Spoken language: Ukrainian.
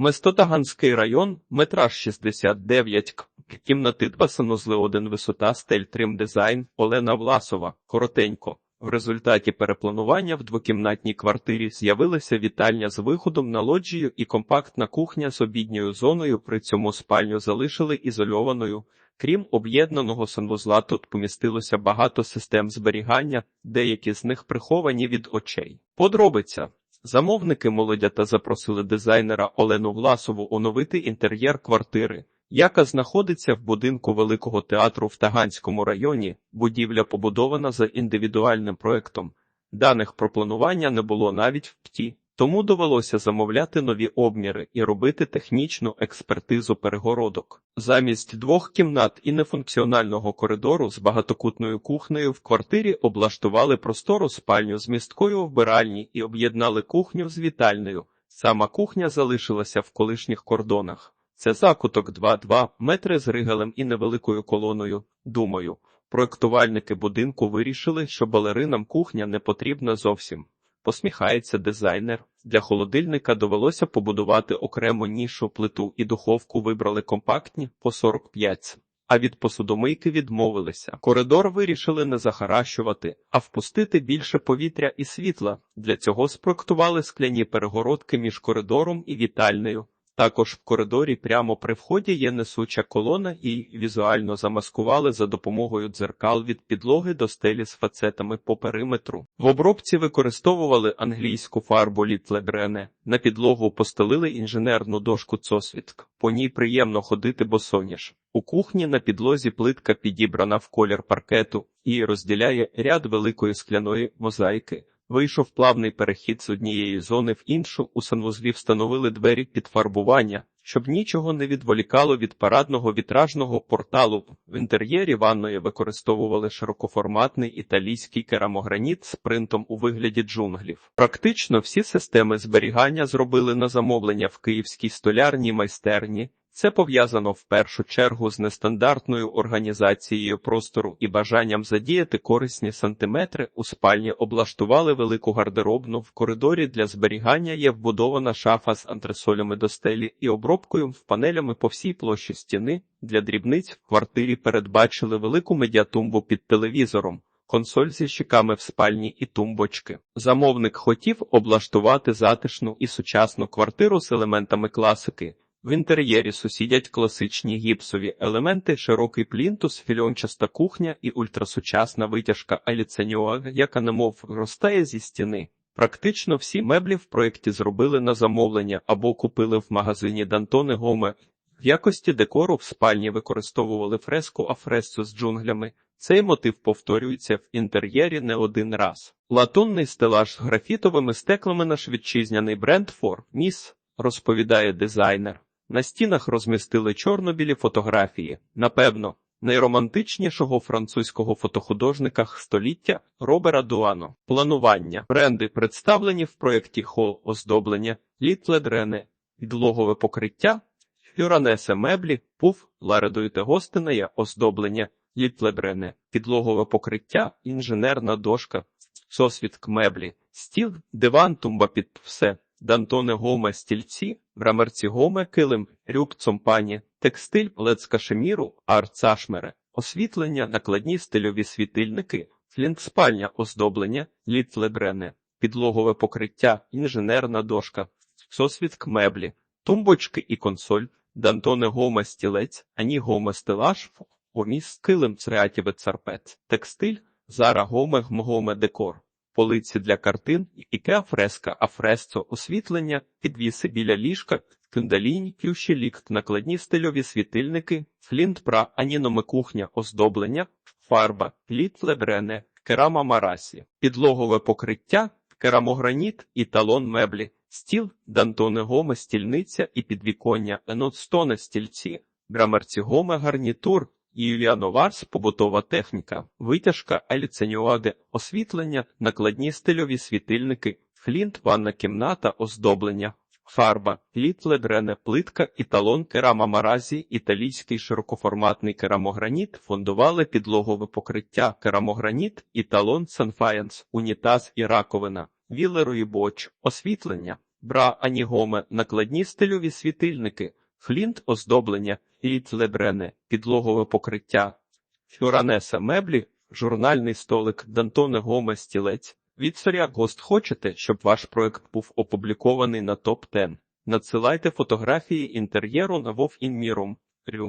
Местотаганський район, метраж 69 к. Кімнати 2 санузли 1 висота стель трим дизайн Олена Власова. Коротенько. В результаті перепланування в двокімнатній квартирі з'явилася вітальня з виходом на лоджію і компактна кухня з обідньою зоною, при цьому спальню залишили ізольованою. Крім об'єднаного санвузла, тут помістилося багато систем зберігання, деякі з них приховані від очей. Подробиця. Замовники молодята запросили дизайнера Олену Власову оновити інтер'єр квартири, яка знаходиться в будинку Великого театру в Таганському районі. Будівля побудована за індивідуальним проектом. Даних про планування не було навіть в ПТІ, тому довелося замовляти нові обміри і робити технічну експертизу перегородок. Замість двох кімнат і нефункціонального коридору з багатокутною кухнею в квартирі облаштували простору спальню з місткою вбиральні і об'єднали кухню з вітальною. Сама кухня залишилася в колишніх кордонах. Це закуток 2-2 метри з ригелем і невеликою колоною. Думаю, проектувальники будинку вирішили, що балеринам кухня не потрібна зовсім. Посміхається дизайнер. Для холодильника довелося побудувати окрему нішу, плиту і духовку вибрали компактні по 45 а від посудомийки відмовилися. Коридор вирішили не захаращувати, а впустити більше повітря і світла. Для цього спроектували скляні перегородки між коридором і вітальнею. Також в коридорі прямо при вході є несуча колона і візуально замаскували за допомогою дзеркал від підлоги до стелі з фацетами по периметру. В обробці використовували англійську фарбу літлебрене. На підлогу постелили інженерну дошку цосвітк. По ній приємно ходити босоніж. У кухні на підлозі плитка підібрана в колір паркету і розділяє ряд великої скляної мозаїки. Вийшов плавний перехід з однієї зони в іншу. У санвузлі встановили двері під фарбування, щоб нічого не відволікало від парадного вітражного порталу. В інтер'єрі ванної використовували широкоформатний італійський керамограніт з принтом у вигляді джунглів. Практично всі системи зберігання зробили на замовлення в київській столярній майстерні. Це пов'язано в першу чергу з нестандартною організацією простору і бажанням задіяти корисні сантиметри. У спальні облаштували велику гардеробну. В коридорі для зберігання є вбудована шафа з антресолями до стелі і обробкою в панелями по всій площі стіни. Для дрібниць в квартирі передбачили велику медіатумбу під телевізором. Консоль зі щеками в спальні і тумбочки. Замовник хотів облаштувати затишну і сучасну квартиру з елементами класики. В інтер'єрі сусідять класичні гіпсові елементи, широкий плінтус, фільончаста кухня і ультрасучасна витяжка аліценіоа, яка немов ростає зі стіни. Практично всі меблі в проєкті зробили на замовлення або купили в магазині Дантоне Гоме. В якості декору в спальні використовували фреску афресцу з джунглями. Цей мотив повторюється в інтер'єрі не один раз. Латунний стелаж з графітовими стеклами наш вітчизняний бренд For Miss, розповідає дизайнер. На стінах розмістили чорно-білі фотографії, напевно, найромантичнішого французького фотохудожника століття Робера Дуано. Планування бренди представлені в проєкті хол оздоблення, літледрене, підлогове покриття, фюранесе меблі, пуф, ларедуйте гостинеє оздоблення, літлебрене, підлогове покриття, інженерна дошка, сосвідк меблі, стіл, диван, тумба під все. Дантоне Гоме стільці, грамерці Гоме килим, рюб цомпані, текстиль, лед з кашеміру, арцашмере, освітлення, накладні стильові світильники, флінт-спальня, оздоблення, літлебрене, підлогове покриття, інженерна дошка, сосвідк меблі, тумбочки і консоль, Дантоне Гоме стілець, ані Гоме стелаж, оміс килим цреатіве царпет, текстиль, зара Гоме гмгоме декор полиці для картин, ікеа фреска, афресцо, освітлення, підвіси біля ліжка, кюндалінь, кющелікт, накладні стильові світильники, флінт пра, кухня, оздоблення, фарба, літ лебрене, керама марасі, підлогове покриття, керамограніт і талон меблі, стіл, дантоне гоме, стільниця і підвіконня, енотстоне стільці, грамерці гоме, гарнітур, Юліановарс, побутова техніка, витяжка, аліценюади, освітлення, накладні стильові світильники, флінт, ванна кімната, оздоблення, фарба, літледрене, плитка, італон, керама маразі, італійський широкоформатний керамограніт, фондували підлогове покриття, керамограніт, італон, санфаянс, унітаз і раковина, вілерої боч, освітлення. Бра Анігоме, накладні стильові світильники, флінт оздоблення, Іт Лебрене, підлогове покриття, Фюранеса меблі, журнальний столик, Дантоне Гоме стілець. Від Соряк Гост хочете, щоб ваш проект був опублікований на топ 10 Надсилайте фотографії інтер'єру на Вов. Рю.